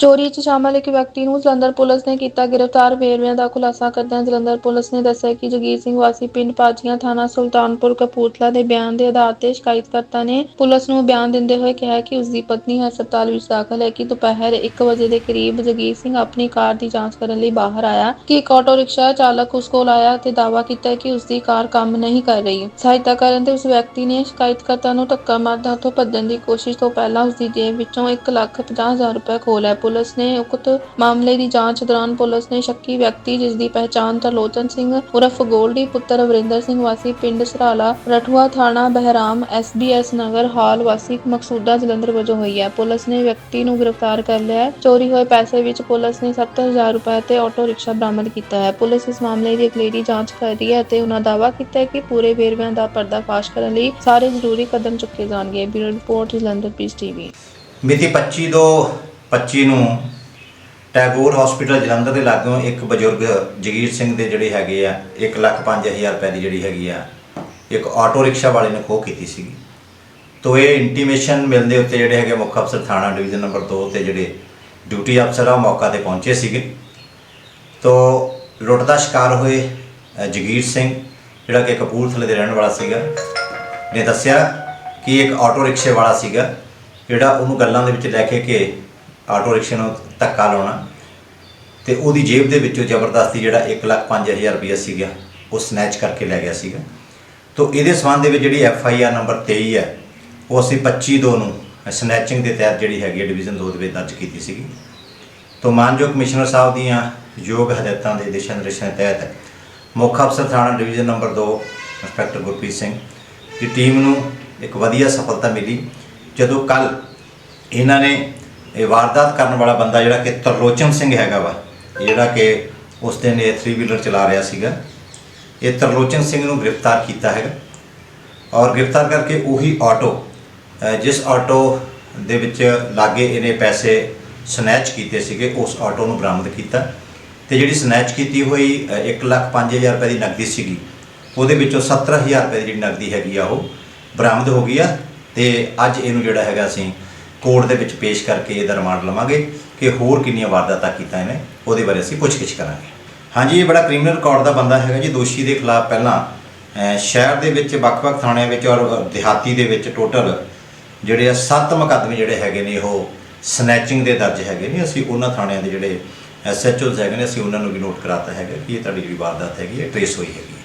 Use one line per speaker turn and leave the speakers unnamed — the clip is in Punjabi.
ਚੋਰੀ 'ਚ ਸ਼ਾਮਲ ਇੱਕ ਵਿਅਕਤੀ ਨੂੰ ਜਲੰਧਰ ਪੁਲਿਸ ਨੇ ਕੀਤਾ ਗ੍ਰਿਫਤਾਰ। ਵੇਰਵਿਆਂ ਦਾ ਖੁਲਾਸਾ ਕਰਦਿਆਂ ਜਲੰਧਰ ਪੁਲਿਸ ਨੇ ਦੱਸਿਆ ਕਿ ਜਗੀਰ ਸਿੰਘ ਵਾਸੀ ਪਿੰਡ ਪਾਜੀਆਂ ਥਾਣਾ ਸੁਲਤਾਨਪੁਰ ਕਪੂਰਥਲਾ ਦੇ ਬਿਆਨ ਦੇ ਆਧਾਰ ਤੇ ਸ਼ਿਕਾਇਤਕਰਤਾ ਨੇ ਪੁਲਿਸ ਨੂੰ ਬਿਆਨ ਦਿੰਦੇ ਹੋਏ ਕਿਹਾ ਕਿ ਉਸ ਦੀ ਪਤਨੀ ਹਸਪਤਾਲ ਵਿੱਚ ਦਾਖਲ ਹੈ ਕਿ ਦੁਪਹਿਰ 1 ਵਜੇ ਦੇ ਕਰੀਬ ਜਗੀਰ ਸਿੰਘ ਆਪਣੀ ਕਾਰ ਦੀ ਜਾਂਚ ਕਰਨ ਲਈ ਬਾਹਰ ਆਇਆ ਕਿ ਇੱਕ ਆਟੋ ਰਿਕਸ਼ਾ ਚਾਲਕ ਉਸ ਕੋਲ ਆਇਆ ਤੇ ਦਾਅਵਾ ਕੀਤਾ ਕਿ ਉਸ ਦੀ ਕਾਰ ਕੰਮ ਨਹੀਂ ਕਰ ਰਹੀ। ਸਹਾਇਤਾ ਕਰਨ ਤੇ ਉਸ ਵਿਅਕਤੀ ਨੇ ਸ਼ਿਕਾਇਤਕਰਤਾ ਨੂੰ ਧੱਕਾ ਮਾਰਦਾ ਹੱਥੋਂ ਭੱਜਣ ਦੀ ਕੋਸ਼ਿਸ਼ ਤੋਂ ਪਹਿਲਾਂ ਉਸ ਦੀ ਜੇਬ ਵਿੱਚੋਂ 1 ਲੱਖ 50 ਹਜ਼ਾਰ ਰੁਪਏ ਖੋਹ ਲਏ ਪੁਲਿਸ ਨੇ ਉਕਤ ਮਾਮਲੇ ਦੀ ਜਾਂਚ ਦੌਰਾਨ ਪੁਲਿਸ ਨੇ ਸ਼ੱਕੀ ਵਿਅਕਤੀ ਜਿਸ ਦੀ ਪਹਿਚਾਣ ਤਰਲੋਚਨ ਸਿੰਘ ਉਰਫ ਗੋਲਡੀ ਪੁੱਤਰ ਅਵਰਿੰਦਰ ਸਿੰਘ ਵਾਸੀ ਪਿੰਡ ਸਰਾਲਾ, ਰਠੂਆ ਥਾਣਾ ਬਹਿਰਾਮ ਐਸਬੀਐਸ ਨਗਰ ਹਾਲ ਵਾਸੀ ਮਕਸੂਦਾ ਜਲੰਧਰ ਵਜੋਂ ਹੋਈ ਹੈ। ਪੁਲਿਸ ਨੇ ਵਿਅਕਤੀ ਨੂੰ ਗ੍ਰਿਫਤਾਰ ਕਰ ਲਿਆ ਹੈ। ਚੋਰੀ ਹੋਏ ਪੈਸੇ ਵਿੱਚ ਪੁਲਿਸ ਨੇ 70000 ਰੁਪਏ ਤੇ ਆਟੋ ਰਿਕਸ਼ਾ ਬਰਾਮਦ ਕੀਤਾ ਹੈ। ਪੁਲਿਸ ਇਸ ਮਾਮਲੇ ਦੀ ਅਗਲੇਰੀ ਜਾਂਚ ਕਰ ਰਹੀ ਹੈ ਅਤੇ ਉਹਨਾਂ ਦਾਅਵਾ ਕੀਤਾ ਹੈ ਕਿ ਪੂਰੇ ਵੇਰਵਿਆਂ ਦਾ ਪਰਦਾਫਾਸ਼ ਕਰਨ ਲਈ ਸਾਰੇ ਜ਼ਰੂਰੀ ਕਦਮ ਚੁੱਕੇ ਜਾਣਗੇ। Bureau report, Jalandhar, Peace TV.
ਮਿਤੀ 25 ਤੋਂ 25 ਨੂੰ ਟੈਗੋਰ ਹਸਪੀਟਲ ਜਲੰਧਰ ਦੇ ਲਾਗੋਂ ਇੱਕ ਬਜ਼ੁਰਗ ਜਗੀਰ ਸਿੰਘ ਦੇ ਜਿਹੜੇ ਹੈਗੇ ਆ 1 ਲੱਖ 5000 ਰੁਪਏ ਦੀ ਜਿਹੜੀ ਹੈਗੀ ਆ, ਇੱਕ ਆਟੋ ਰਿਕਸ਼ਾ ਵਾਲੇ ਨੇ ਖੋਹ ਕੀਤੀ ਸੀਗੀ। ਤੋ ਇਹ ਇੰਟੀਮੇਸ਼ਨ ਮਿਲਦੇ ਉੱਤੇ ਜਿਹੜੇ ਹੈਗੇ ਮੁੱਖ ਅਫਸਰ ਥਾਣਾ ਡਿਵੀਜ਼ਨ ਨੰਬਰ 2 ਤੇ ਜਿਹੜੇ ਡਿਊਟੀ ਅਫਸਰ ਆ, ਉਹ ਮੌਕਾ ਤੇ ਪਹੁੰਚੇ ਸੀਗੇ। ਤੋ ਲੁੱਟ ਦਾ ਸ਼ਿਕਾਰ ਹੋਏ ਜਗੀਰ ਸਿੰਘ, ਜਿਹੜਾ ਕਿ ਕਪੂਰਥਲੇ ਦੇ ਰਹਿਣ ਵਾਲਾ ਸੀਗਾ, ਨੇ ਦੱਸਿਆ ਕਿ ਇੱਕ ਆਟੋ ਰਿਕਸ਼ੇ ਵਾਲਾ ਸੀਗਾ, ਜਿਹੜਾ ਉਹਨੂੰ ਗੱਲਾਂ ਦੇ ਵਿੱਚ ਲੈ ਕੇ ਕਿ ਆਟੋ ਰਿਕਸ਼ੇ ਨੂੰ ਧੱਕਾ ਲਾਉਣਾ ਤੇ ਉਹਦੀ ਜੇਬ ਦੇ ਵਿੱਚੋਂ ਜ਼ਬਰਦਸਤੀ ਜਿਹੜਾ 1,05,000 ਰੁਪਏ ਸੀਗਾ ਉਹ ਸਨੈਚ ਕਰਕੇ ਲੈ ਗਿਆ ਸੀਗਾ। ਤੋ ਇਹਦੇ ਸਬੰਧ ਦੇ ਵਿੱਚ ਜਿਹੜੀ ਐਫ ਆਈ ਆਰ ਨੰਬਰ 23 ਹੈ ਉਹ ਅਸੀਂ 25 ਦੋ ਨੂੰ ਸਨੈਚਿੰਗ ਦੇ ਤਹਿਤ ਜਿਹੜੀ ਹੈਗੀ ਹੈ ਡਿਵੀਜ਼ਨ 2 ਦੇ ਵਿੱਚ ਦਰਜ ਕੀਤੀ ਸੀਗੀ। ਤੋ ਮਾਨਯੋਗ ਕਮਿਸ਼ਨਰ ਸਾਹਿਬ ਦੀਆਂ ਯੋਗ ਹਦਾਇਤਾਂ ਦੇ ਦਿਸ਼ਾ ਨਿਰਦੇਸ਼ਾਂ ਤਹਿਤ ਮੁੱਖ ਅਫਸਰ ਥਾਣਾ division number 2 inspector Gurpreet Singh ਦੀ ਟੀਮ ਨੂੰ ਇੱਕ ਵਧੀਆ ਸਫਲਤਾ ਮਿਲੀ। ਜਦੋਂ ਕੱਲ ਇਹਨਾਂ ਨੇ ਇਹ ਵਾਰਦਾਤ ਕਰਨ ਵਾਲਾ ਬੰਦਾ ਜਿਹੜਾ ਕਿ ਤਰਲੋਚਨ ਸਿੰਘ ਹੈਗਾ ਵਾ ਜਿਹੜਾ ਕਿ ਉਸ ਦਿਨ ਇਹ 3 ਵੀਲਰ ਚਲਾ ਰਿਹਾ ਸੀਗਾ। ਇਹ ਤਰਲੋਚਨ ਸਿੰਘ ਨੂੰ ਗ੍ਰਿਫਤਾਰ ਕੀਤਾ ਹੈਗਾ ਔਰ ਗ੍ਰਿਫਤਾਰ ਕਰਕੇ ਉਹੀ ਆਟੋ ਜਿਸ ਆਟੋ ਦੇ ਵਿੱਚ ਲਾਗੇ ਇਹਨੇ ਪੈਸੇ ਸਨੈਚ ਕੀਤੇ ਸੀਗੇ ਉਸ ਆਟੋ ਨੂੰ ਬਰਾਮਦ ਕੀਤਾ ਤੇ ਜਿਹੜੀ ਸਨੈਚ ਕੀਤੀ ਹੋਈ 1,05,000 ਰੁਪਏ ਦੀ ਨਕਦੀ ਸੀਗੀ ਉਹਦੇ ਵਿੱਚੋਂ 17000 ਰੁਪਏ ਦੀ ਜਿਹੜੀ ਨਕਦੀ ਹੈਗੀ ਆ ਉਹ ਬਰਾਮਦ ਹੋ ਗਈ ਆ ਤੇ ਅੱਜ ਇਹਨੂੰ ਜਿਹੜਾ ਹੈਗਾ ਅਸੀਂ ਕੋਰਟ ਦੇ ਵਿੱਚ ਪੇਸ਼ ਕਰਕੇ ਇਹਦਾ ਰਿਮਾਂਡ ਲਵਾਂਗੇ ਕਿ ਹੋਰ ਕਿੰਨੀਆਂ ਵਾਰਦਾਤਾਂ ਕੀਤਾ ਇਹਨੇ ਉਹਦੇ ਬਾਰੇ ਅਸੀਂ ਪੁੱਛਗਿੱਛ ਕਰਾਂਗੇ। ਹਾਂਜੀ, ਇਹ ਬੜਾ ਕ੍ਰਿਮੀਨਲ ਰਿਕਾਰਡ ਦਾ ਬੰਦਾ ਹੈਗਾ ਜੀ, ਦੋਸ਼ੀ ਦੇ ਖਿਲਾਫ ਪਹਿਲਾਂ ਸ਼ਹਿਰ ਦੇ ਵਿੱਚ, ਵੱਖ-ਵੱਖ ਥਾਣਿਆਂ ਵਿੱਚ ਔਰ ਦਿਹਾਤੀ ਦੇ ਵਿੱਚ ਟੋਟਲ ਜਿਹੜੇ ਆ ਸੱਤ ਮੁਕੱਦਮੇ ਜਿਹੜੇ ਹੈਗੇ ਨੇ, ਉਹ ਸਨੈਚਿੰਗ ਦੇ ਦਰਜ ਹੈਗੇ ਨੇ। ਅਸੀਂ ਉਹਨਾਂ ਥਾਣਿਆਂ ਦੇ ਜਿਹੜੇ ਐਸਐਚਓਜ਼ ਹੈਗੇ ਨੇ, ਅਸੀਂ ਉਹਨਾਂ ਨੂੰ ਵੀ ਨੋਟ ਕਰਾਤਾ ਹੈਗਾ ਕਿ ਇਹ ਤੁਹਾਡੀ ਜਿਹੜੀ ਵਾਰਦਾਤ ਹੈਗੀ ਹੈ ਟ੍ਰੇਸ ਹੋਈ ਹੈਗੀ